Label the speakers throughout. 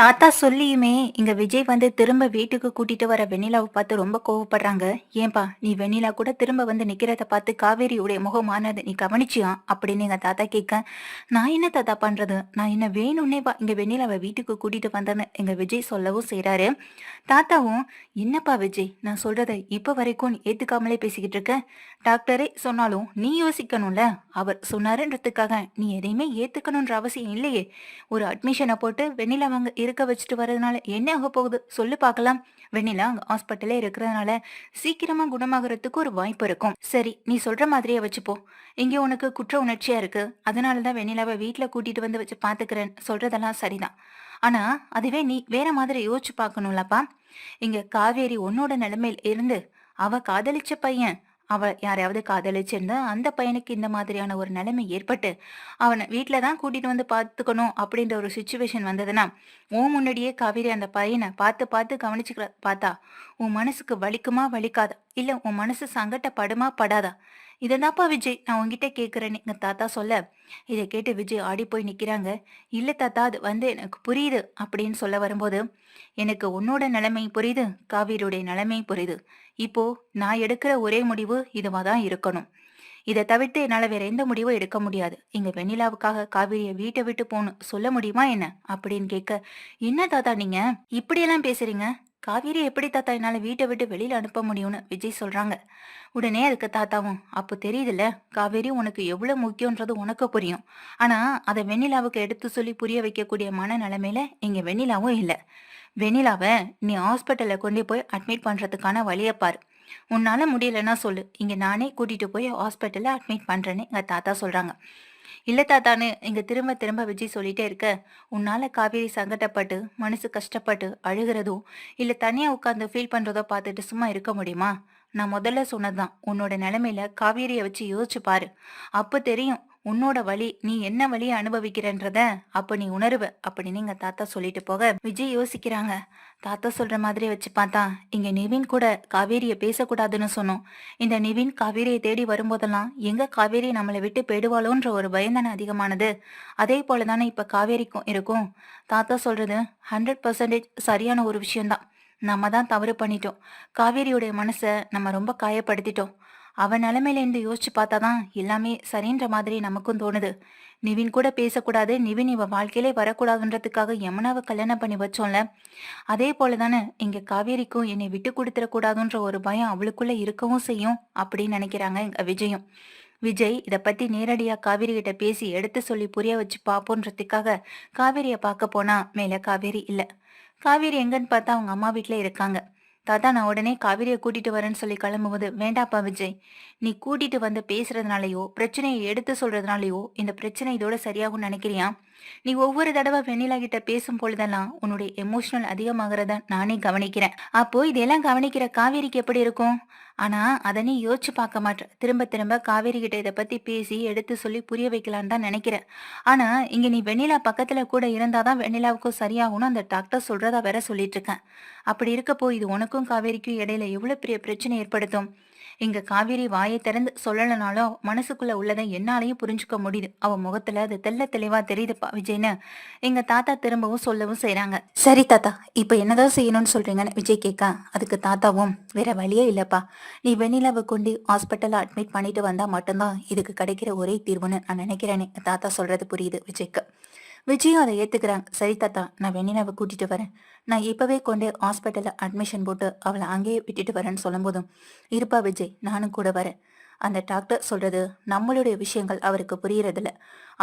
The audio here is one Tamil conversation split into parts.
Speaker 1: தாத்தா சொல்லியுமே இங்க விஜய் வந்து திரும்ப வீட்டுக்கு கூட்டிட்டு வர வெண்ணிலாவை பார்த்து ரொம்ப கோவப்படுறாங்க. ஏன்பா நீ வெண்ணிலா கூட திரும்ப வந்து நிக்கிறத பார்த்து காவேரியுடைய முகமானது நீ கவனிச்சியா? அப்படின்னு எங்க தாத்தா கேட்க நான் என்ன தாத்தா பண்றது? நான் என்ன வேணும்னே வா இங்க வெண்ணிலாவை வீட்டுக்கு கூட்டிட்டு வந்தேன்னு எங்க விஜய் சொல்லவும் செய்யறாரு தாத்தாவும் என்னப்பா விஜய் நான் சொல்றத இப்ப வரைக்கும் ஏத்துக்காமலே பேசிக்கிட்டு இருக்க? டாக்டரே சொன்னாலும் நீ யோசிக்கணும்ல? அவர் சொன்னாருன்றதுக்காக நீ எதையுமே ஏத்துக்கணும்ன்ற அவசியம் இல்லையே. ஒரு அட்மிஷனை போட்டு வெண்ணிலா அங்க இருக்க வச்சுட்டு வர்றதுனால என்ன ஆக போகுது? சொல்லு பார்க்கலாம். வெண்ணிலா ஹாஸ்பிட்டலே இருக்கிறதுனால சீக்கிரமா குணமாகறதுக்கு ஒரு வாய்ப்பு இருக்கும். சரி நீ சொல்ற மாதிரியே வச்சுப்போ இங்க உனக்கு குற்ற உணர்ச்சியா இருக்கு. அதனாலதான் வெண்ணிலாவை வீட்டுல கூட்டிட்டு வந்து வச்சு பாத்துக்கிறேன் சொல்றதெல்லாம் சரிதான். ஆனா அதுவே நீ வேற மாதிரி யோசிச்சு பார்க்கணும்லப்பா. இங்க காவேரி உன்னோட நிலைமையில் இருந்து அவ காதலிச்ச பையன் அவ யாரையாவது காதலிச்சிருந்தா அந்த பையனுக்கு இந்த மாதிரியான ஒரு நிலைமை ஏற்பட்டு அவனை வீட்டில் தான் கூட்டிட்டு வந்து பார்த்துக்கணும் அப்படின்ற ஒரு சுச்சுவேஷன் வந்ததுன்னா உன் முன்னாடியே காவேரி அந்த பையனை பார்த்து பார்த்து கவனிச்சுக்கிற பார்த்தா உன் மனசுக்கு வலிக்குமா வலிக்காதா? இல்லை உன் மனசு சங்கட்டப்படுமா படாதா? இததாப்பா விஜய் நான் உங்ககிட்ட கேட்குறேன்னு எங்கள் தாத்தா சொல்ல. இதை கேட்டு விஜய் ஆடி போய் நிற்கிறாங்க இல்லை தாத்தா அது வந்து எனக்கு புரியுது அப்படின்னு சொல்ல வரும்போது எனக்கு உன்னோட நிலைமை புரியுது காவிரியுடைய நிலைமை புரியுது. இப்போ நான் எடுக்கிற ஒரே முடிவு இதுவாக தான் இருக்கணும். இதை தவிர்த்து என்னால் வேற எந்த முடிவும் எடுக்க முடியாது. இங்கே வெண்ணிலாவுக்காக காவேரியை வீட்டை விட்டு போகணும். சொல்ல முடியுமா என்ன? அப்படின்னு கேட்க என்ன தாத்தா நீங்கள் இப்படியெல்லாம் பேசுறீங்க? காவேரி எப்படி தாத்தா என்னால் வீட்டை விட்டு வெளியில் அனுப்ப முடியும்னு விஜய் சொல்கிறாங்க உடனே அதுக்கு தாத்தாவும் அப்போ தெரியுதுல்ல காவேரி உனக்கு எவ்வளோ முக்கியன்றது உனக்கு புரியும். ஆனால் அதை வெண்ணிலாவுக்கு எடுத்து சொல்லி புரிய வைக்கக்கூடிய மனநிலைமையில இங்கே வெண்ணிலாவும் இல்லை. வெண்ணிலாவை நீ ஹாஸ்பிட்டலில் கொண்டு போய் அட்மிட் பண்ணுறதுக்கான வழியை பாரு. உன்னால் முடியலன்னா சொல்லு. இங்கே நானே கூட்டிகிட்டு போய் ஹாஸ்பிட்டலில் அட்மிட் பண்ணுறேன்னு எங்கள் தாத்தா சொல்கிறாங்க இல்ல தாத்தான்னு இங்க திரும்ப திரும்ப விஜய் சொல்லிட்டே இருக்க. உன்னால காவேரி சங்கடப்பட்டு மனசு கஷ்டப்பட்டு அழுகிறதோ இல்ல தனியா உட்காந்து ஃபீல் பண்றதோ பார்த்துட்டு சும்மா இருக்க முடியுமா? நான் முதல்ல சொன்னதுதான். உன்னோட நிலைமையில காவேரியை வச்சு யோசிச்சு பாரு. அப்ப தெரியும் உன்னோட வழி நீ என்ன வழியை அனுபவிக்கிறன்றத. அப்ப நீ உணருவ. அப்படின்னு எங்க தாத்தா சொல்லிட்டு போக விஜய் யோசிக்கிறாங்க. தாத்தா சொல்ற மாதிரி வச்சு பார்த்தா இங்க நிவின் கூட காவேரியை பேசக்கூடாதுன்னு சொன்னோம். இந்த நிவின் காவேரியை தேடி வரும்போதெல்லாம் எங்க காவேரி நம்மளை விட்டு போயிடுவாளோன்ற ஒரு பயந்தானே அதிகமானது. அதே போல தானே இப்ப காவேரிக்கும் இருக்கும். தாத்தா சொல்றது ஹண்ட்ரட் பர்சன்டேஜ் சரியான ஒரு விஷயம்தான். நம்ம தான் தவறு பண்ணிட்டோம். காவேரியுடைய மனசை நம்ம ரொம்ப காயப்படுத்திட்டோம். அவன் நிலைமையிலேருந்து யோசிச்சு பார்த்தாதான் எல்லாமே சரின்ற மாதிரி நமக்கும் தோணுது. நிவின் கூட பேசக்கூடாது. நிவின் இவ வாழ்க்கையிலே வரக்கூடாதுன்றதுக்காக யமுனாவை கல்யாணம் பண்ணி வச்சோம்ல. அதே போல தானே இங்க காவேரிக்கும் என்னை விட்டு கொடுத்துடக்கூடாதுன்ற ஒரு பயம் அவளுக்குள்ள இருக்கவும் செய்யும் அப்படின்னு நினைக்கிறாங்க எங்க விஜயும். விஜய் இதை பத்தி நேரடியா காவேரி கிட்ட பேசி எடுத்து சொல்லி புரிய வச்சு பாப்போன்றதுக்காக காவேரிய பார்க்க போனா மேல காவேரி இல்ல. காவேரி எங்கன்னு பார்த்தா அவங்க அம்மா வீட்டுல இருக்காங்க. தாத்தா நான் உடனே காவிரியை கூட்டிட்டு வரேன்னு சொல்லி கிளம்பும்போது வேண்டாப்பா விஜய் நீ கூட்டிட்டு வந்து பேசுறதுனாலயோ பிரச்சனையை எடுத்து சொல்றதுனாலயோ இந்த பிரச்சனை இதோட சரியாகும் நினைக்கிறியா? நீ ஒவ்வொரு தடவை வெண்ணிலா கிட்ட பேசும் பொழுதெல்லாம் உன்னுடைய எமோஷனல் அதிகமாகறத நானே கவனிக்கிறேன். அப்போ இதெல்லாம் கவனிக்கிற காவேரிக்கு எப்படி இருக்கும்? ஆனா அதை நீ யோசிச்சு பார்க்க மாட்டேன் திரும்ப திரும்ப காவேரி கிட்ட இதை பத்தி பேசி எடுத்து சொல்லி புரிய வைக்கலான்னு தான் நினைக்கிறேன். ஆனா இங்க நீ வெண்ணிலா பக்கத்துல கூட இருந்தாதான் வெண்ணிலாவுக்கும் சரியாகும்னு அந்த டாக்டர் சொல்றதா வேற சொல்லிட்டு இருக்கேன். அப்படி இருக்கப்போ இது உனக்கும் காவேரிக்கும் இடையில எவ்வளவு பெரிய பிரச்சனை ஏற்படுத்தும்? இங்க காவேரி வாயை திறந்து சொல்லலனாலும் மனசுக்குள்ள உள்ளதை என்னாலையும் புரிஞ்சுக்க முடியுது. அவ முகத்துல அது தெல்ல தெளிவா தெரியுதுப்பா விஜய்னு. எங்க தாத்தா திரும்பவும் சொல்லவும் செய்யறாங்க சரி தாத்தா இப்ப என்னதான் செய்யணும்னு சொல்றீங்கன்னு விஜய் கேட்க அதுக்கு தாத்தாவும் வேற வழியே இல்லப்பா. நீ வெண்ணிலாவை கொண்டு ஹாஸ்பிட்டல்ல அட்மிட் பண்ணிட்டு வந்தா மட்டும்தான் இதுக்கு கிடைக்கிற ஒரே தீர்வுன்னு நான் நினைக்கிறேன்னு தாத்தா சொல்றது புரியுது விஜய்க்கு. விஜயும் அதை ஏத்துக்கிறாங்க. சரி தாத்தா நான் வெண்ணினாவை கூட்டிட்டு வரேன். நான் இப்பவே கொண்டு ஹாஸ்பிட்டல்ல அட்மிஷன் போட்டு அவளை அங்கேயே விட்டுட்டு வரேன்னு சொல்லும்போதும் இருப்பா விஜய் நானும் கூட வரேன். அந்த டாக்டர் சொல்றது நம்மளுடைய விஷயங்கள் அவருக்கு புரியறதில்ல.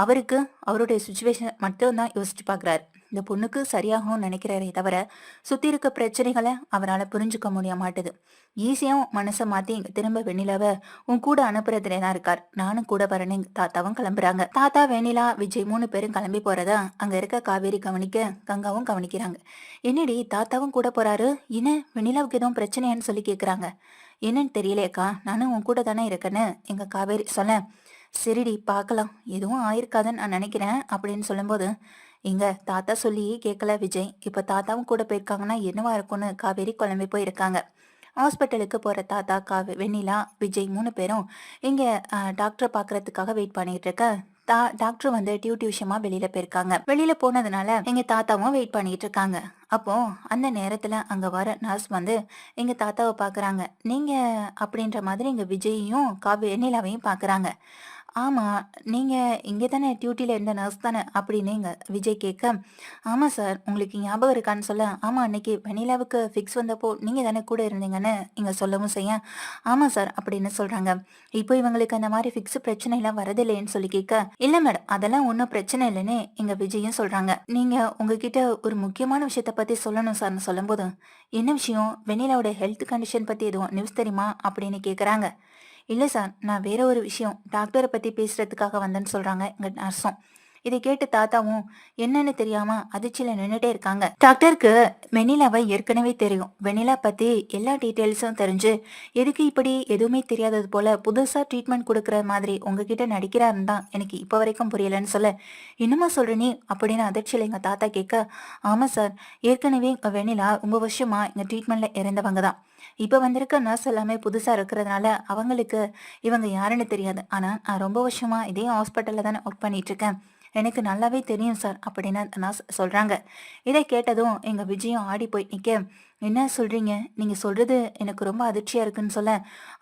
Speaker 1: அவருக்கு அவருடைய சுச்சுவேஷன் மட்டும்தான் யோசிச்சு பார்க்குறாரு. இந்த பொண்ணுக்கு சரியாகும்னு நினைக்கிறாரே தவிர சுற்றி இருக்க பிரச்சனைகளை அவரால் புரிஞ்சுக்க முடிய மாட்டுது. ஈஸியாகவும் மனசை மாற்றி இங்கே திரும்ப வெண்ணிலாவை உன் கூட அனுப்புறதுல தான் இருக்கார். நானும் கூட வரேன்னு எங்கள் தாத்தாவும் கிளம்புறாங்க. தாத்தா வெண்ணிலா விஜய் மூணு பேரும் கிளம்பி போறதா அங்கே இருக்க காவேரி கவனிக்க கங்காவும் கவனிக்கிறாங்க. என்னடி தாத்தாவும் கூட போறாரு? என்ன வெண்ணிலாவுக்கு எதுவும் பிரச்சனையான்னு சொல்லி கேட்குறாங்க என்னன்னு தெரியலையக்கா நானும் உன் கூட தானே இருக்கேன்னு. எங்க காவேரி சொல்ல. சரிடி பார்க்கலாம். எதுவும் ஆயிருக்காதுன்னு நான் நினைக்கிறேன் அப்படின்னு சொல்லும்போது இங்க தாத்தா சொல்லி கேட்கல விஜய். இப்ப தாத்தாவும் கூட போயிருக்காங்கன்னா என்னவா இருக்கும்னு காவேரி குழம்பி போயிருக்காங்க. ஹாஸ்பிட்டலுக்கு போற தாத்தா காவே வெண்ணிலா விஜய் மூணு பேரும் இங்க டாக்டரை பார்க்கறதுக்காக வெயிட் பண்ணிட்டு இருக்க. தா டாக்டர் வந்து டியூட்டி விஷயமா வெளியில போயிருக்காங்க. வெளியில போனதுனால எங்க தாத்தாவும் வெயிட் பண்ணிட்டு இருக்காங்க அப்போ அந்த நேரத்துல அங்க வர நர்ஸ் வந்து எங்க தாத்தாவை பாக்குறாங்க. நீங்க அப்படின்ற மாதிரி எங்க விஜயையும் காவி வெண்ணிலாவையும் பாக்குறாங்க. ஆமாம் நீங்கள் இங்கே தானே டியூட்டியில் இருந்த நர்ஸ் தானே அப்படின்னு எங்க விஜய் கேட்க ஆமாம் சார் உங்களுக்கு ஞாபகம் இருக்கான்னு சொல்ல ஆமாம் அன்னைக்கு வெனிலாவுக்கு ஃபிக்ஸ் வந்தப்போ நீங்கள் தானே கூட இருந்தீங்கன்னு நீங்கள் சொல்லவும் செய்ய. ஆமாம் சார் அப்படின்னு சொல்கிறாங்க இப்போ இவங்களுக்கு அந்த மாதிரி ஃபிக்ஸ் பிரச்சனைலாம் வரதில்லைன்னு சொல்லி கேட்க இல்லை மேடம் அதெல்லாம் ஒன்றும் பிரச்சனை இல்லைன்னு எங்கள் விஜயும் சொல்கிறாங்க நீங்கள் உங்ககிட்ட ஒரு முக்கியமான விஷயத்த பற்றி சொல்லணும் சார்னு சொல்லும்போது என்ன விஷயம்? வெண்ணிலாவோட ஹெல்த் கண்டிஷன் பற்றி எதுவும் நியூஸ் தெரியுமா? அப்படின்னு கேட்குறாங்க. இல்லை சார் நான் வேற ஒரு விஷயம். டாக்டரை பத்தி பேசுறதுக்காக வந்தேன்னு சொல்றாங்க எங்க நர்ஸும் இதை கேட்டு தாத்தாவும் என்னன்னு தெரியாம அதிர்ச்சியில நின்றுட்டே இருக்காங்க. டாக்டருக்கு வெண்ணிலாவை ஏற்கனவே தெரியும். வெண்ணிலா பத்தி எல்லா டீட்டெயில்ஸும் தெரிஞ்சு எதுக்கு இப்படி எதுவுமே தெரியாதது போல புதுசா ட்ரீட்மெண்ட் கொடுக்கற மாதிரி உங்ககிட்ட நடிக்கிறாருன்னு தான் எனக்கு இப்ப வரைக்கும் புரியலன்னு சொல்ல என்னமா சொல்ற நீ? அப்படின்னு அதிர்ச்சியில எங்க தாத்தா கேட்க ஆமா சார் ஏற்கனவே வெனிலா வெண்ணிலா ரொம்ப வருஷமா எங்க ட்ரீட்மெண்ட்ல இறந்தவங்க தான். இப்போ வந்திருக்க நர்ஸ் எல்லாமே புதுசாக இருக்கிறதுனால அவங்களுக்கு இவங்க யாருன்னு தெரியாது. ஆனால் நான் ரொம்ப வருஷமாக இதே ஹாஸ்பிட்டலில் தானே ஒர்க் பண்ணிகிட்ருக்கேன் எனக்கு நல்லாவே தெரியும் சார் அப்படின்னு நான் சொல்கிறாங்க இதை கேட்டதும் எங்கள் விஜயம் ஆடி போய் நிற்க என்ன சொல்கிறீங்க நீங்கள் சொல்கிறது எனக்கு ரொம்ப அதிர்ச்சியாக இருக்குன்னு சொல்ல.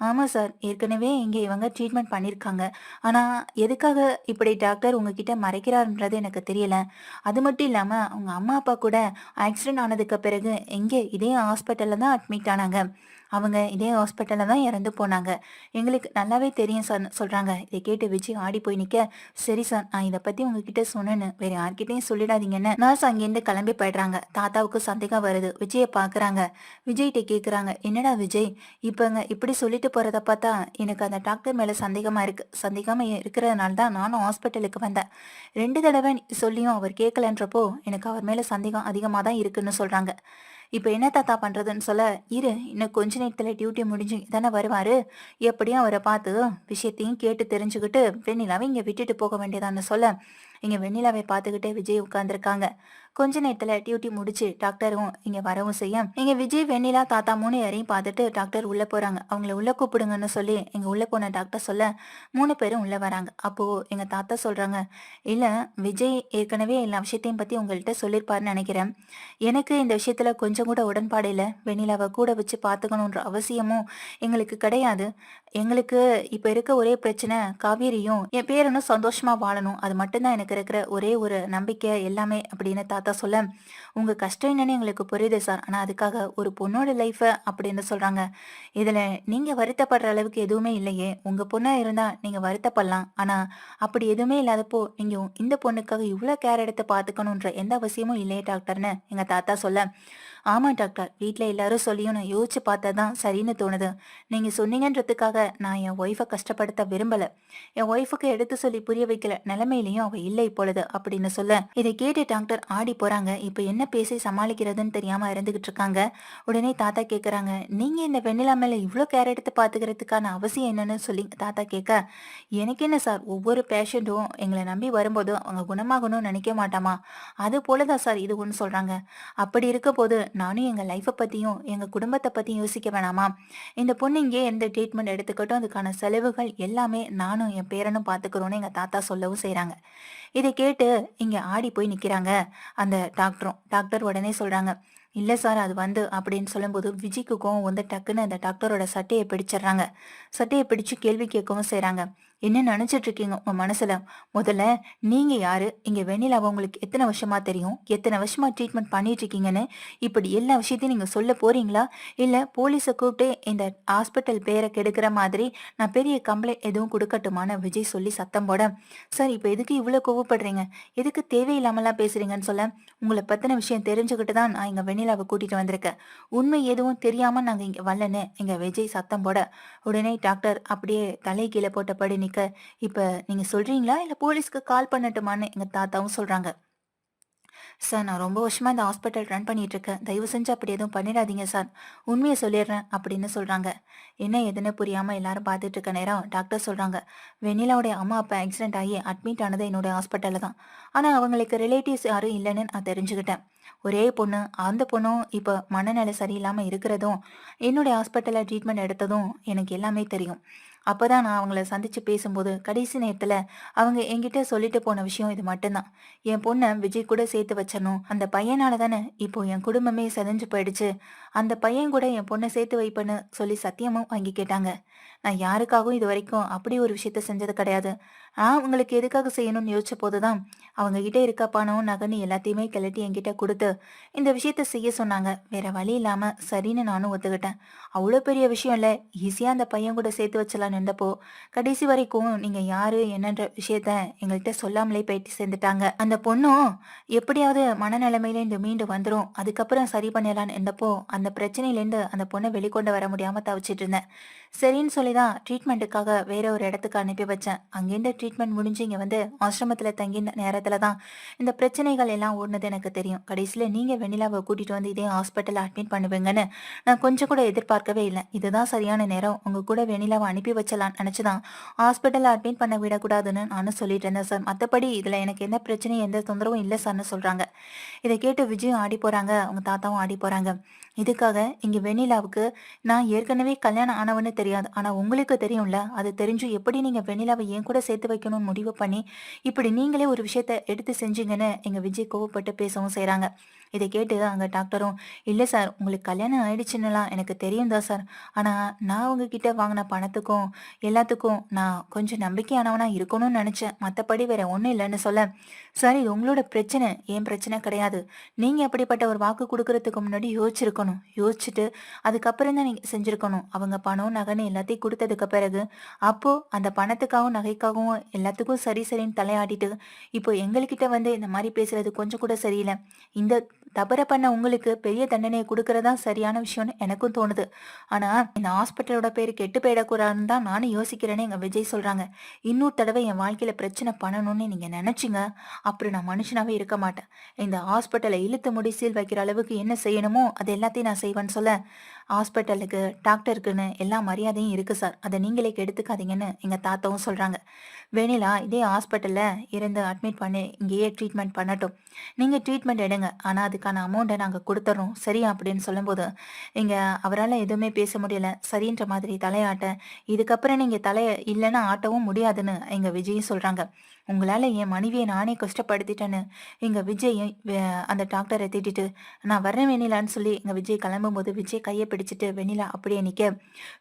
Speaker 1: ஆமாம் சார் ஏற்கனவே இங்கே இவங்க ட்ரீட்மெண்ட் பண்ணியிருக்காங்க ஆனால் எதுக்காக இப்படி டாக்டர் உங்ககிட்ட மறைக்கிறாருன்றது எனக்கு தெரியல. அது மட்டும் இல்லாமல் அவங்க அம்மா அப்பா கூட ஆக்சிடென்ட் ஆனதுக்கு பிறகு எங்கே இதே ஹாஸ்பிட்டலில் தான் அட்மிட் ஆனாங்க. அவங்க இதே ஹாஸ்பிட்டலில் தான் இறந்து போனாங்க. எங்களுக்கு நல்லாவே தெரியும் சார் சொல்கிறாங்க இதை கேட்டு விஜய் ஆடி போய் நிற்க சரி சார் நான் இதை பற்றி உங்ககிட்ட சொன்னேன்னு. வேற யார்கிட்டையும் சொல்லிடாதீங்கன்னு. நர்ஸ் அங்கேருந்து கிளம்பி போயிடுறாங்க. தாத்தாவுக்கு சந்தேகம் வருது. விஜயை பார்க்குறாங்க. விஜய்கிட்ட கேட்குறாங்க என்னடா விஜய்? இப்போங்க இப்படி சொல்லிட்டு போகிறத பார்த்தா எனக்கு அந்த டாக்டர் மேலே சந்தேகமாக இருக்கு. சந்தேகமாக இருக்கிறதுனால தான் நானும் ஹாஸ்பிட்டலுக்கு வந்தேன். ரெண்டு தடவை சொல்லியும் அவர் கேட்கலன்றப்போ எனக்கு அவர் மேலே சந்தேகம் அதிகமாக தான் இருக்குன்னு சொல்கிறாங்க இப்போ என்ன தாத்தா பண்ணுறதுன்னு சொல்ல? இரு இன்னும் கொஞ்ச நேரத்தில் டியூட்டி முடிஞ்சு தானே வருவார். எப்படியும் அவரை பார்த்து விஷயத்தையும் கேட்டு தெரிஞ்சுக்கிட்டு வெண்ணிலாவை இங்கே விட்டுட்டு போக வேண்டியதான்னு சொல்ல. இங்கே வெண்ணிலாவை பார்த்துக்கிட்டே விஜய் உட்காந்துருக்காங்க கொஞ்ச நேரத்தில் டியூட்டி முடிச்சு டாக்டரும் இங்கே வரவும் செய்ய இங்கே விஜய் வெண்ணிலா தாத்தா மூணு யாரையும் பார்த்துட்டு டாக்டர் உள்ளே போகிறாங்க அவங்கள உள்ளே கூப்பிடுங்கன்னு சொல்லி இங்கே உள்ளே போன டாக்டர் சொல்ல மூணு பேரும் உள்ளே வராங்க. அப்போது எங்கள் தாத்தா சொல்கிறாங்க இல்லை விஜய் ஏற்கனவே எல்லா விஷயத்தையும் பற்றி உங்கள்கிட்ட சொல்லியிருப்பாருன்னு நினைக்கிறேன். எனக்கு இந்த விஷயத்தில் கொஞ்சம் கூட உடன்பாடு இல்லை. வெண்ணிலாவை கூட வச்சு பார்த்துக்கணுன்ற அவசியமும் எங்களுக்கு கிடையாது. எங்களுக்கு இப்ப இருக்க ஒரே பிரச்சனை காவேரியும் என் பேரனும் சந்தோஷமா வாழணும். அது மட்டும்தான் எனக்கு இருக்கிற ஒரே ஒரு நம்பிக்கை எல்லாமே அப்படின்னு தாத்தா சொல்ல உங்க கஷ்டம் என்னன்னு எங்களுக்கு புரியுது சார். ஆனா அதுக்காக ஒரு பொண்ணோட லைஃப அப்படின்னு சொல்றாங்க. இதுல நீங்க வருத்தப்படுற அளவுக்கு எதுவுமே இல்லையே. உங்க பொண்ணா இருந்தா நீங்க வருத்தப்படலாம். ஆனா அப்படி எதுவுமே இல்லாதப்போ நீங்க இந்த பொண்ணுக்காக இவ்வளவு கேர் எடுத்து பாத்துக்கணும்ன்ற எந்த அவசியமும் இல்லையே டாக்டர்னு எங்க தாத்தா சொல்ல. ஆமா டாக்டர். வீட்டில் எல்லாரும் சொல்லியும் நான் யோசிச்சு பார்த்தா தான் சரின்னு தோணுது. நீங்க சொன்னீங்கன்றதுக்காக நான் என் ஒய்ஃபை கஷ்டப்படுத்த விரும்பல. என் ஒய்ஃபுக்கு எடுத்து சொல்லி புரிய வைக்கல. நிலைமையிலையும் அவ இல்லை இப்பொழுது அப்படின்னு சொல்ல. இதை கேட்டு டாக்டர் ஆடி போறாங்க. இப்போ என்ன பேசி சமாளிக்கிறதுன்னு தெரியாம இருந்துகிட்டு இருக்காங்க. உடனே தாத்தா கேட்குறாங்க நீங்க இந்த வெண்ணிலா மேல இவ்வளோ கேர் எடுத்து பாத்துக்கிறதுக்கான அவசியம் என்னன்னு சொல்லி தாத்தா கேட்க எனக்கு என்ன சார்? ஒவ்வொரு பேஷண்ட்டும் எங்களை நம்பி வரும்போதும் அவங்க குணமாகணும்னு நினைக்க மாட்டாமா? அது போலதான் சார் இது ஒன்று சொல்றாங்க. அப்படி இருக்க போது நானும் எங்கள் லைஃப்பை பற்றியும் எங்கள் குடும்பத்தை பற்றியும் யோசிக்க வேணாமா? இந்த பொண்ணு இங்கே எந்த ட்ரீட்மெண்ட் எடுத்துக்கட்டும் அதுக்கான செலவுகள் எல்லாமே நானும் என் பேரனும் பார்த்துக்கிறோன்னு எங்கள் தாத்தா சொல்லவும் செய்கிறாங்க இதை கேட்டு இங்கே ஆடி போய் நிற்கிறாங்க அந்த டாக்டரும் டாக்டர் உடனே சொல்கிறாங்க இல்லை சார் அது வந்து அப்படின்னு சொல்லும்போது விஜய்க்கு கோவம் வந்து டக்குன்னு அந்த டாக்டரோட சட்டையை பிடிச்சிடுறாங்க. சட்டையை பிடிச்சு கேள்வி கேட்கவும் செய்கிறாங்க என்ன நினைச்சிட்டு இருக்கீங்க உங்க மனசுல? முதல்ல நீங்க யாரு? இங்க வெண்ணிலாவை உங்களுக்கு எத்தனை வருஷமா தெரியும்? எத்தனை வருஷமா ட்ரீட்மெண்ட் பண்ணிட்டு இருக்கீங்கன்னு இப்படி எல்லா விஷயத்தையும் நீங்க சொல்ல போறீங்களா? இல்ல போலீஸை கூப்பிட்டு இந்த ஹாஸ்பிட்டல் பேரை கெடுக்கிற மாதிரி நான் பெரிய கம்ப்ளைண்ட் எதுவும் கொடுக்கட்டுமான விஜய் சொல்லி சத்தம் போட சார் இப்ப எதுக்கு இவ்வளவு கோவப்படுறீங்க? எதுக்கு தேவையில்லாமலாம் பேசுறீங்கன்னு சொல்ல உங்களை பத்தின விஷயம் தெரிஞ்சுக்கிட்டு தான் நான் இங்க வெண்ணிலாவை கூட்டிட்டு வந்திருக்கேன். உண்மை எதுவும் தெரியாம நாங்க இங்க வரலன்னு. எங்க விஜய் சத்தம் போட உடனே டாக்டர் அப்படியே தலை கீழே போட்டபடி நிக்க இப்ப நீங்க சொல்றீங்களா? இல்ல போலீஸ்க்கு கால் பண்ணட்டுமான்னு எங்க தாத்தாவும் சொல்றாங்க. சார் நான் ரொம்ப வருஷமா இந்த ஹாஸ்பிட்டல் ரன் பண்ணிட்டு இருக்கேன் தயவு செஞ்சு அப்படி எதுவும் பண்ணிடாதீங்க சார். உண்மையை சொல்லிடுறேன் அப்படின்னு சொல்றாங்க. என்ன எதுன்னு புரியாம எல்லாரும் பார்த்துட்டு இருக்க நேரம் டாக்டர் சொல்றாங்க. வெண்ணிலாவுடைய அம்மா அப்பா ஆக்சிடென்ட் ஆகி அட்மிட் ஆனது என்னுடைய ஹாஸ்பிட்டல்ல தான். ஆனா அவங்களுக்கு ரிலேட்டிவ்ஸ் யாரும் இல்லைன்னு நான் தெரிஞ்சுக்கிட்டேன். ஒரே பொண்ணு அந்த பொண்ணும் இப்போ மனநிலை சரியில்லாமல் இருக்கிறதும் என்னுடைய ஹாஸ்பிட்டலில் ட்ரீட்மெண்ட் எடுத்ததும் எனக்கு எல்லாமே தெரியும். அப்பதான் நான் அவங்கள சந்திச்சு பேசும்போது கடைசி நேரத்துல அவங்க என்கிட்ட சொல்லிட்டு போன விஷயம் இது மட்டும்தான். என் பொண்ணை விஜய் கூட சேர்த்து வச்சிடணும். அந்த பையனால தானே இப்போ என் குடும்பமே செதஞ்சு போயிடுச்சு. அந்த பையன் கூட என் பொண்ணை சேர்த்து வைப்பேன்னு சொல்லி சத்தியமும் வாங்கி கேட்டாங்க. நான் யாருக்காகவும் இது வரைக்கும் அப்படி ஒரு விஷயத்த செஞ்சது கிடையாது. நான் உங்களுக்கு எதுக்காக செய்யணும்னு யோசிச்ச போதுதான் அவங்க கிட்ட இருக்க பணம் நகன்னு எல்லாத்தையுமே கிளட்டி என்கிட்ட கொடுத்து இந்த விஷயத்த செய்ய சொன்னாங்க. வேற வழி இல்லாம சரின்னு நானும் ஒத்துக்கிட்டேன். அவ்வளோ பெரிய விஷயம் இல்லை. ஈஸியா அந்த பையன் கூட சேர்த்து வச்சலான்னு இருந்தப்போ கடைசி வரைக்கும் நீங்க யாரு என்னன்ற விஷயத்த எங்கள்கிட்ட சொல்லாமலே போயிட்டு சேர்ந்துட்டாங்க. அந்த பொண்ணும் எப்படியாவது மனநிலைமையில இருந்து மீண்டு வந்துரும். அதுக்கப்புறம் சரி பண்ணிடலான்னு இருந்தப்போ அந்த பிரச்சனையிலேருந்து அந்த பொண்ணை வெளிக்கொண்டு வர முடியாம தவிச்சிட்டு இருந்தேன். சரின்னு சொல்லி தான் ட்ரீட்மெண்ட்டுக்காக வேற ஒரு இடத்துக்கு அனுப்பி வச்சேன். அங்கேருந்து ட்ரீட்மெண்ட் முடிஞ்சு இங்கே வந்து ஆசிரமத்தில் தங்கின நேரத்தில் தான் இந்த பிரச்சனைகள் எல்லாம் ஓடுனது எனக்கு தெரியும். கடைசியில் நீங்கள் வெண்ணிலாவை கூட்டிகிட்டு வந்து இதே ஹாஸ்பிட்டலில் அட்மிட் பண்ணுவீங்கன்னு நான் கொஞ்சம் கூட எதிர்பார்க்கவே இல்லை. இதுதான் சரியான நேரம். உங்கள் கூட வெண்ணிலாவை அனுப்பி வச்சலான்னு நினச்சி தான் ஹாஸ்பிட்டலில் அட்மிட் பண்ண விடக்கூடாதுன்னு நானும் சொல்லிட்டு இருந்தேன் சார். மற்றபடி இதில் எனக்கு எந்த பிரச்சனையும் எந்த தொந்தரவும் இல்லை சார்னு சொல்கிறாங்க இதை கேட்டு விஜயும் ஆடி போகிறாங்க அவங்க தாத்தாவும் ஆடி போகிறாங்க இதுக்காக இங்கே வெண்ணிலாவுக்கு நான் ஏற்கனவே கல்யாணம் ஆனவன்னு தெரியாது. ஆனால் உங்களுக்கு தெரியும்ல? அது தெரிஞ்சு எப்படி நீங்கள் வெண்ணிலாவை என் கூட சேர்த்து வைக்கணும்னு முடிவு பண்ணி இப்படி நீங்களே ஒரு விஷயத்த எடுத்து செஞ்சீங்கன்னு எங்கள் விஜய் கோவப்பட்டு பேசவும் செய்கிறாங்க இதை கேட்டு அங்கே டாக்டரும் இல்லை சார் உங்களுக்கு கல்யாணம் ஆயிடுச்சுன்னுலாம் எனக்கு தெரியும் தான் சார். ஆனால் நான் உங்ககிட்ட வாங்கின பணத்துக்கும் எல்லாத்துக்கும் நான் கொஞ்சம் நம்பிக்கையானவனா இருக்கணும்னு நினச்சேன். மற்றபடி வேற ஒன்றும் இல்லைன்னு சொல்ல. சார் இது உங்களோட பிரச்சனை. ஏன் பிரச்சனை கிடையாது. நீங்கள் அப்படிப்பட்ட ஒரு வாக்கு கொடுக்கறதுக்கு முன்னாடி யோசிச்சிருக்கணும். யோசிச்சுட்டு அதுக்கப்புறம் தான் நீங்கள் செஞ்சுருக்கணும். அவங்க பணம் நகைன்னு எல்லாத்தையும் கொடுத்ததுக்கு பிறகு அப்போது அந்த பணத்துக்காகவும் நகைக்காகவும் எல்லாத்துக்கும் சரி சரின்னு தலையாட்டிட்டு இப்போ எங்கள்கிட்ட வந்து இந்த மாதிரி பேசுறது கொஞ்சம் கூட சரியில்லை. இந்த தவற பண்ண உங்களுக்கு பெரிய தண்டனையை கொடுக்கறதா சரியான விஷயம்னு எனக்கும் தோணுது. ஆனா இந்த ஹாஸ்பிட்டலோட பேர் கெட்டு போயிடக்கூடாதுன்னு தான் நானும் யோசிக்கிறேன்னு எங்க விஜய் சொல்றாங்க. இன்னொரு தடவை என் வாழ்க்கையில பிரச்சனை பண்ணணும்னு நீங்க நினைச்சிங்க. அப்புறம் நான் மனுஷனாவே இருக்க மாட்டேன். இந்த ஹாஸ்பிட்டலை இழுத்து முடி சீல் வைக்கிற அளவுக்கு என்ன செய்யணுமோ அது எல்லாத்தையும் நான் செய்வேன்னு சொல்ல. ஹாஸ்பிட்டலுக்கு டாக்டருக்குன்னு எல்லா மரியாதையும் இருக்குது சார். அதை நீங்களே கெடுத்துக்காதீங்கன்னு எங்கள் தாத்தாவும் சொல்கிறாங்க வெனிலா இதே ஹாஸ்பிட்டலில் இருந்து அட்மிட் பண்ணி இங்கேயே ட்ரீட்மெண்ட் பண்ணட்டும். நீங்கள் ட்ரீட்மெண்ட் எடுங்க. ஆனால் அதுக்கான அமௌண்ட்டை நாங்கள் கொடுத்துட்றோம் சரியா அப்படின்னு சொல்லும்போது இங்கே அவரால் எதுவுமே பேச முடியல. சரின்ற மாதிரி தலையாட்ட. இதுக்கப்புறம் நீங்கள் தலையை இல்லைன்னா ஆட்டவும் முடியாதுன்னு எங்கள் விஜயும் சொல்கிறாங்க உங்களால் என் மனைவியை நானே கஷ்டப்படுத்திட்டேன்னு. எங்கள் விஜய் அந்த டாக்டரை திட்டிட்டு நான் வரேன் வெண்ணிலான்னு சொல்லி எங்கள் விஜய் கிளம்பும்போது விஜய் கையை பிடிச்சிட்டு வெண்ணிலா அப்படியே நிற்க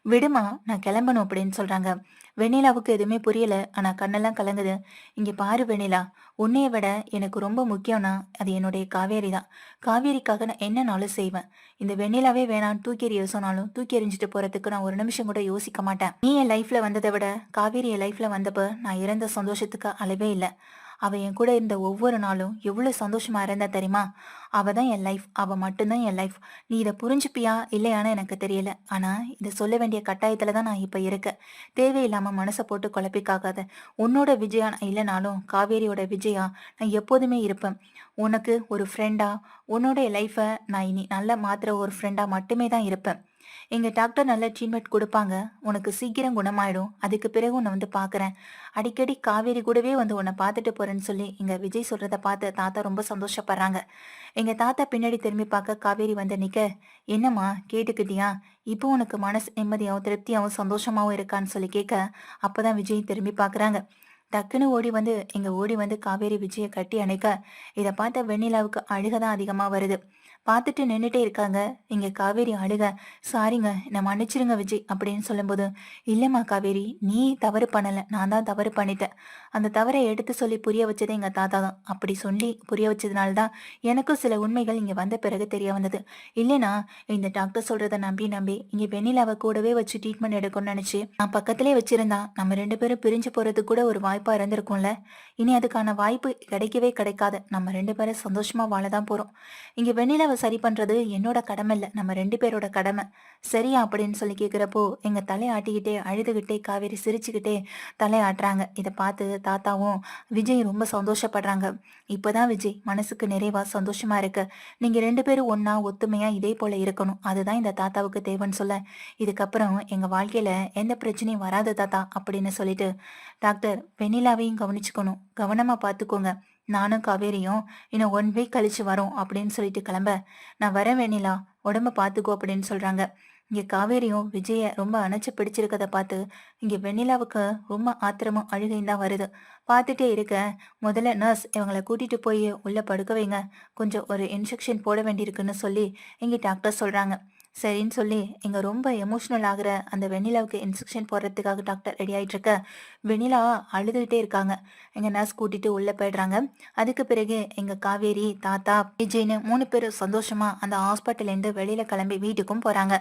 Speaker 1: விடுமா நான் கிளம்பணும் அப்படின்னு சொல்கிறாங்க வெண்ணிலாவுக்கு எதுவுமே புரியல. ஆனா கண்ணெல்லாம் கலங்குது. இங்க பாரு வெண்ணிலா உன்னைய விட எனக்கு ரொம்ப முக்கியம்னா அது என்னுடைய காவேரி தான். காவேரிக்காக நான் என்னனாலும் செய்வேன்? இந்த வெண்ணிலாவே வேணாம் தூக்கி எறிய சொன்னாலும் தூக்கி எறிஞ்சிட்டு போறதுக்கு நான் ஒரு நிமிஷம் கூட யோசிக்க மாட்டேன். நீ என் லைஃப்ல வந்ததை விட காவேரி என் லைஃப்ல வந்தப்ப நான் இறந்த சந்தோஷத்துக்கு அளவே இல்லை. அவ என் கூட இருந்த ஒவ்வொரு நாளும் எவ்வளவு சந்தோஷமா இருந்தா தெரியுமா? அவ தான் என் லைஃப் அவ மட்டும்தான் என் லைஃப் நீ இதை புரிஞ்சுப்பியா? இல்லையான்னு எனக்கு தெரியல. ஆனா இதை சொல்ல வேண்டிய கட்டாயத்துல தான் நான் இப்ப இருக்கேன். தேவையில்லாம மனசை போட்டு குழப்பிக்காகாத. உன்னோட விஜயா நான் இல்லைனாலும் காவேரியோட விஜயா நான் எப்போதுமே இருப்பேன். உனக்கு ஒரு ஃப்ரெண்டா உன்னோட லைஃப்பை நான் இனி நல்லா மாத்துற ஒரு ஃப்ரெண்டா மட்டுமே தான் இருப்பேன். எங்க டாக்டர் நல்ல ட்ரீட்மெண்ட் கொடுப்பாங்க. உனக்கு சீக்கிரம் குணமாயிடும். அதுக்கு பிறகு உன்னை வந்து பார்க்குறேன். அடிக்கடி காவேரி கூடவே வந்து உன்னை பார்த்துட்டு போறேன்னு சொல்லி எங்க விஜய் சொல்றத பார்த்து தாத்தா ரொம்ப சந்தோஷப்படுறாங்க. எங்க தாத்தா பின்னாடி திரும்பி பார்க்க காவேரி வந்து நிக்க என்னம்மா கேட்டுக்கிட்டியா? இப்போ உனக்கு மனசு நிம்மதியாகவும் திருப்தியாகவும் சந்தோஷமாகவும் இருக்கான்னு சொல்லி கேட்க அப்பதான் விஜய் திரும்பி பார்க்குறாங்க. டக்குன்னு ஓடி வந்து எங்க ஓடி வந்து காவேரி விஜயை கட்டி அணைக்க. இதை பார்த்த வெண்ணிலாவுக்கு அழுகதான் அதிகமா வருது. பார்த்துட்டு நின்றுட்டே இருக்காங்க. இங்க காவேரி அழுக சாரிங்க நம்ம மன்னிச்சிருங்க விஜய் அப்படின்னு சொல்லும்போது இல்லைம்மா காவேரி நீ தவறு பண்ணல நான் தான் தவறு பண்ணிட்டேன். அந்த தவறை எடுத்து சொல்லி புரிய வச்சது எங்க தாத்தா தான். அப்படி சொல்லி புரிய வச்சதுனால தான் எனக்கும் சில உண்மைகள் இங்க வந்த பிறகு தெரிய வந்தது. இல்லைனா இந்த டாக்டர் சொல்கிறத நம்பி நம்பி இங்க வெண்ணிலாவை கூடவே வச்சு ட்ரீட்மெண்ட் எடுக்கணும்னு நினைச்சு நான் பக்கத்திலே வச்சிருந்தா நம்ம ரெண்டு பேரும் பிரிஞ்சு போறது கூட ஒரு வாய்ப்பா இருந்திருக்கும்ல. இனி அதுக்கான வாய்ப்பு கிடைக்கவே கிடைக்காது. நம்ம ரெண்டு பேரும் சந்தோஷமா வாழதான் போறோம். இங்க வெண்ணிலாவை சரி பண்ணுறது என்னோட கடமை இல்லை. நம்ம ரெண்டு பேரோட கடமை. சரியா அப்படின்னு சொல்லி கேட்குறப்போ எங்கள் தலையாட்டிக்கிட்டே அழுதுகிட்டே காவேரி சிரிச்சுக்கிட்டே தலையாட்டுறாங்க இதை பார்த்து தாத்தாவும் விஜய் ரொம்ப சந்தோஷப்படுறாங்க. இப்போதான் விஜய் மனசுக்கு நிறைவாக சந்தோஷமாக இருக்கு. நீங்கள் ரெண்டு பேரும் ஒன்றா ஒத்துமையாக இதே போல் இருக்கணும். அதுதான் இந்த தாத்தாவுக்கு தேவைன்னு சொல்ல. இதுக்கப்புறம் எங்கள் வாழ்க்கையில் எந்த பிரச்சனையும் வராது தாத்தா அப்படின்னு சொல்லிட்டு டாக்டர் வெண்ணிலாவையும் கவனிச்சுக்கணும். கவனமாக பார்த்துக்கோங்க. நானும் காவேரியும் இன்னும் ஒன் வீக் கழிச்சு வரோம் அப்படின்னு சொல்லிட்டு கிளம்ப. நான் வரேன் வெண்ணிலா உடம்ப பார்த்துக்கோ அப்படின்னு சொல்றாங்க. இங்க காவேரியும் விஜய ரொம்ப அணைச்சு பிடிச்சிருக்கத பார்த்து இங்க வெண்ணிலாவுக்கு ரொம்ப ஆத்திரமும் அழுகையும் தான் வருது. பார்த்துட்டே இருக்க முதல்ல நர்ஸ் இவங்களை கூட்டிட்டு போய் உள்ள படுக்க வைங்க. கொஞ்சம் ஒரு இன்ஜெக்ஷன் போட வேண்டியிருக்குன்னு சொல்லி இங்க டாக்டர் சொல்றாங்க. சரின்னு சொல்லி இங்க ரொம்ப எமோஷனல் ஆகுற அந்த வெண்ணிலாவுக்கு இன்ஸ்ட்ரக்ஷன் போடுறதுக்காக டாக்டர் ரெடி ஆயிட்டு இருக்க வெண்ணிலா அழுதுகிட்டே இருக்காங்க. எங்க நர்ஸ் கூட்டிட்டு உள்ள போயிடுறாங்க. அதுக்கு பிறகு எங்க காவேரி தாத்தா விஜய்னு மூணு பேரும் சந்தோஷமா அந்த ஹாஸ்பிட்டல்ல இருந்து வெளியில கிளம்பி வீட்டுக்கும் போறாங்க.